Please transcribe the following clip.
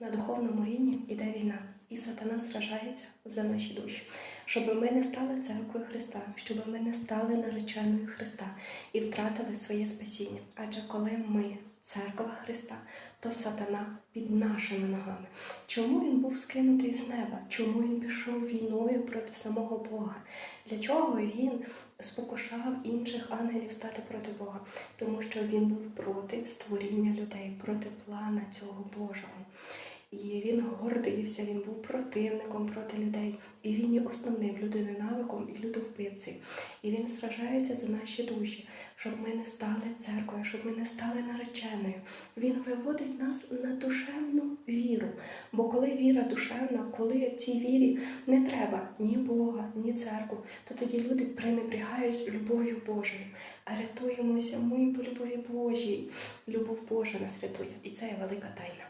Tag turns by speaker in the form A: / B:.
A: На духовному рівні іде війна, і сатана сражається за наші душі, щоб ми не стали церквою Христа, щоб ми не стали нареченою Христа і втратили своє спасіння. Адже коли ми церква Христа, то сатана під нашими ногами. Чому він був скинутий з неба? Чому він пішов війною проти самого Бога? Для чого він спокушав інших ангелів стати проти Бога? Тому що він був проти створіння людей, проти плана цього Божого. І він гордився, він був противником проти людей. І він є основним людинонавиком і людовбивцем. І він сражається за наші душі, щоб ми не стали церквою, щоб ми не стали нареченою. Він виводить нас на душевну віру. Бо коли віра душевна, коли цій вірі не треба ні Бога, ні церкву, то тоді люди пренебрігають любов'ю Божою. А рятуємося ми по любові Божій. Любов Божа нас рятує. І це є велика тайна.